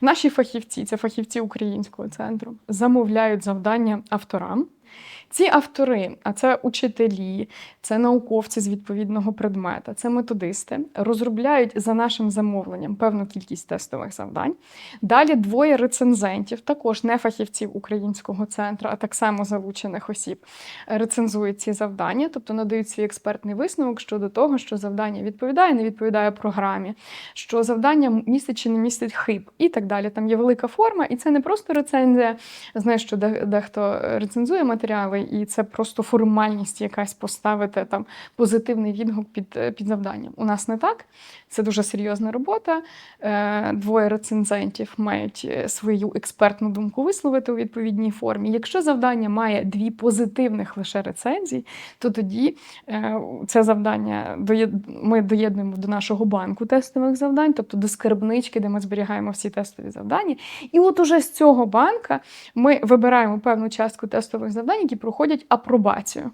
Наші фахівці, це фахівці українського центру, замовляють завдання авторам. Ці автори, а це учителі, це науковці з відповідного предмета, це методисти, розробляють за нашим замовленням певну кількість тестових завдань. Далі двоє рецензентів, також не фахівців українського центру, а так само залучених осіб, рецензують ці завдання, тобто надають свій експертний висновок щодо того, що завдання відповідає, не відповідає програмі, що завдання містить чи не містить хиб, і так далі. Там є велика форма, і це не просто рецензія. Знаєш, що дехто рецензує матеріали, і це просто формальність якась поставити там позитивний відгук під, е, під завданням. У нас не так. Це дуже серйозна робота. Е, Двоє рецензентів мають е, свою експертну думку висловити у відповідній формі. Якщо завдання має дві позитивних лише рецензії, то тоді це завдання ми доєднуємо до нашого банку тестових завдань, тобто до скарбнички, де ми зберігаємо всі тестові завдання. І от уже з цього банка ми вибираємо певну частку тестових завдань, які проходять апробацію.